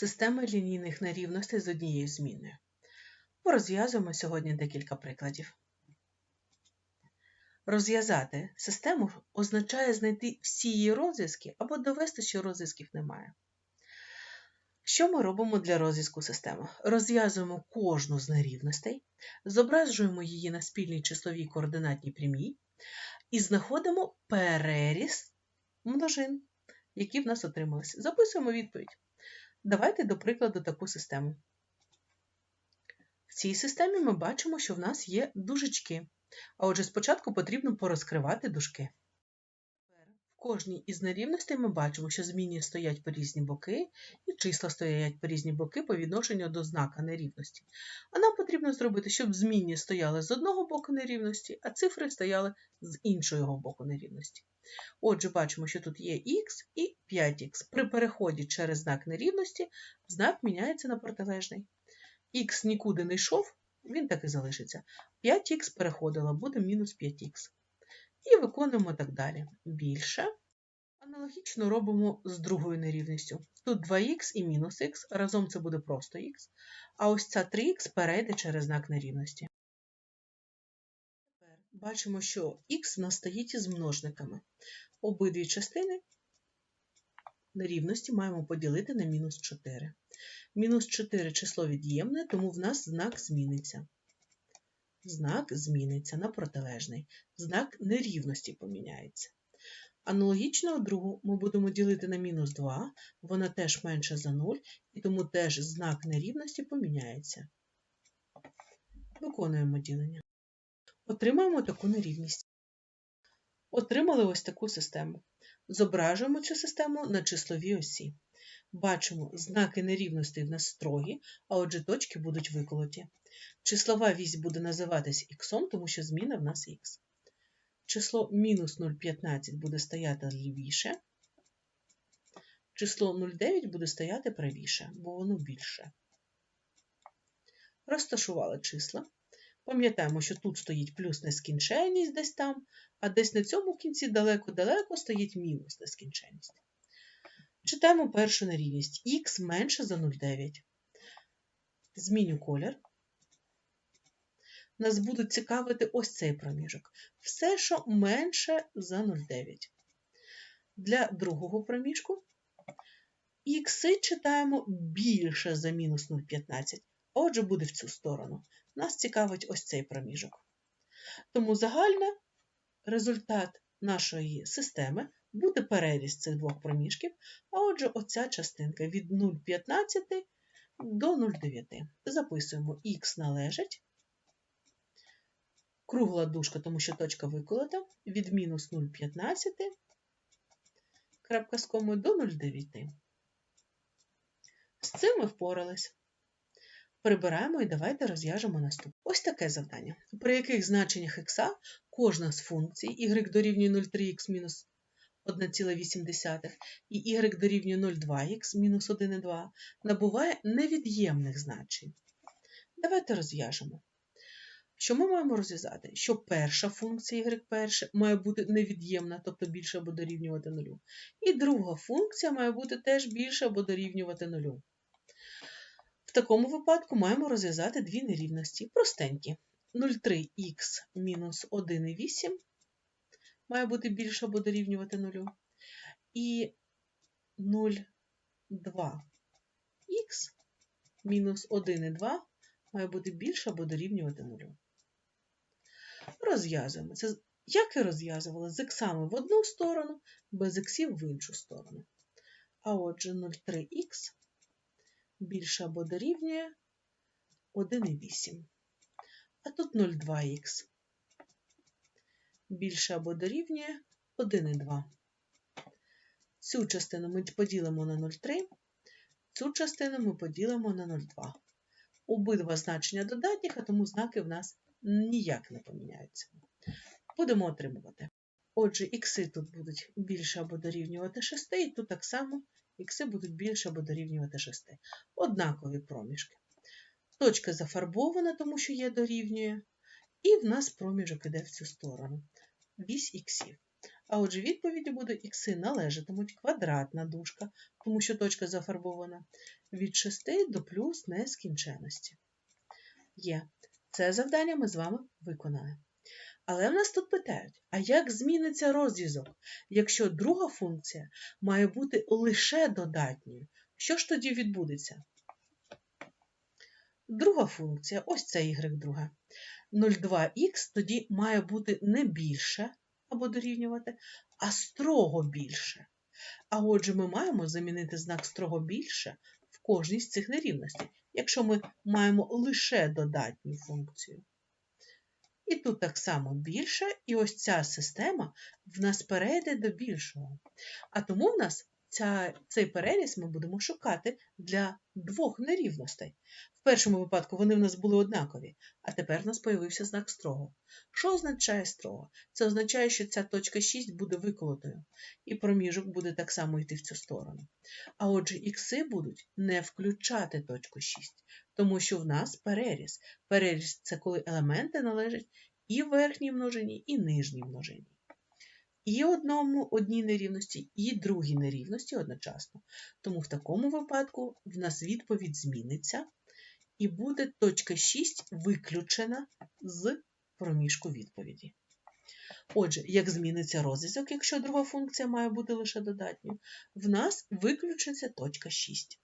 Система лінійних нерівностей з однією зміною. Порозв'язуємо сьогодні декілька прикладів. Розв'язати систему означає знайти всі її розв'язки або довести, що розв'язків немає. Що ми робимо для розв'язку системи? Розв'язуємо кожну з нерівностей, зображуємо її на спільній числовій координатній прямій і знаходимо переріз множин, які в нас отрималися. Записуємо відповідь. Давайте, до прикладу, таку систему. В цій системі ми бачимо, що в нас є дужечки. А отже, спочатку потрібно порозкривати дужки. Кожній із нерівностей ми бачимо, що змінні стоять по різні боки, і числа стоять по різні боки по відношенню до знака нерівності. А нам потрібно зробити, щоб змінні стояли з одного боку нерівності, а цифри стояли з іншого боку нерівності. Отже, бачимо, що тут є х і 5х. При переході через знак нерівності знак міняється на протилежний. Х нікуди не йшов, він так і залишиться. 5х переходила, буде мінус 5х. І виконуємо так далі. Більше. Аналогічно робимо з другою нерівністю. Тут 2х і мінус х, разом це буде просто х, а ось ця 3х перейде через знак нерівності. Тепер бачимо, що х в нас стоїть із множниками. Обидві частини нерівності маємо поділити на мінус 4. Мінус 4 число від'ємне, тому в нас знак зміниться. Знак зміниться на протилежний. Знак нерівності поміняється. Аналогічно другу ми будемо ділити на мінус 2, вона теж менша за 0, і тому теж знак нерівності поміняється. Виконуємо ділення. Отримаємо таку нерівність. Отримали ось таку систему. Зображуємо цю систему на числовій осі. Бачимо, знаки нерівностей в нас строгі, а отже точки будуть виколоті. Числова вісь буде називатись х, тому що зміна в нас х. Число мінус 0,15 буде стояти лівіше. Число 0,9 буде стояти правіше, бо воно більше. Розташували числа. Пам'ятаємо, що тут стоїть плюс нескінченність десь там, а десь на цьому кінці далеко-далеко стоїть мінус нескінченність. Читаємо першу нерівність. х менше за 0,9. Зміню колір. Нас будуть цікавити ось цей проміжок. Все, що менше за 0,9. Для другого проміжку х читаємо більше за мінус 0,15. Отже, буде в цю сторону. Нас цікавить ось цей проміжок. Тому загальний результат нашої системи буде переріз цих двох проміжків, а отже, оця частинка від 0,15 до 0,9. Записуємо х належить. Кругла дужка, тому що точка виколота, від мінус 0,15 крапка з комою до 0,9. З цим ми впорались. Прибираємо і давайте розв'яжемо наступне. Ось таке завдання, при яких значеннях х кожна з функцій y дорівнює 0,3х мінус 1,8 і y дорівнює 0,2х мінус 1,2 набуває невід'ємних значень. Давайте розв'яжемо. Що ми маємо розв'язати? Що перша функція y перша має бути невід'ємна, тобто більше або дорівнювати нулю. І друга функція має бути теж більше або дорівнювати нулю. В такому випадку маємо розв'язати дві нерівності. Простенькі. 0,3х мінус 1,8 має бути більше або дорівнювати нулю. І 0,2х мінус 1,2 має бути більше або дорівнювати нулю. Розв'язуємо. Це як і розв'язували з іксами в одну сторону, без іксів в іншу сторону. А отже, 0,3х більше або дорівнює 1,8. А тут 0,2х більше або дорівнює 1,2. Цю частину ми поділимо на 0,3, цю частину ми поділимо на 0,2. Обидва значення додатніх, а тому знаки в нас ніяк не поміняються. Будемо отримувати. Отже, ікси тут будуть більше або дорівнювати 6, і тут так само ікси будуть більше або дорівнювати 6. Однакові проміжки. Точка зафарбована, тому що є дорівнює, і в нас проміжок іде в цю сторону. Вісь іксів. А отже, відповіді буде ікси належатимуть квадратна дужка, тому що точка зафарбована, від 6 до плюс нескінченності. Є. Це завдання ми з вами виконали. Але в нас тут питають, а як зміниться розв'язок, якщо друга функція має бути лише додатньою? Що ж тоді відбудеться? Друга функція, ось це y друга. 0,2х тоді має бути не більше або дорівнювати, а строго більше. А отже, ми маємо замінити знак строго більше в кожній з цих нерівностей, якщо ми маємо лише додатню функцію. І тут так само більше, і ось ця система в нас перейде до більшого. А тому в нас ця, цей переріз ми будемо шукати для двох нерівностей. В першому випадку вони в нас були однакові, а тепер в нас появився знак строго. Що означає строго? Це означає, що ця точка 6 буде виколотою, і проміжок буде так само йти в цю сторону. А отже, ікси будуть не включати точку 6, тому що в нас переріз. Переріз це коли елементи належать і верхній множині, і нижній множині. І одному одній нерівності, і другій нерівності одночасно. Тому в такому випадку в нас відповідь зміниться, і буде точка 6 виключена з проміжку відповіді. Отже, як зміниться розв'язок, якщо друга функція має бути лише додатньою, в нас виключиться точка 6.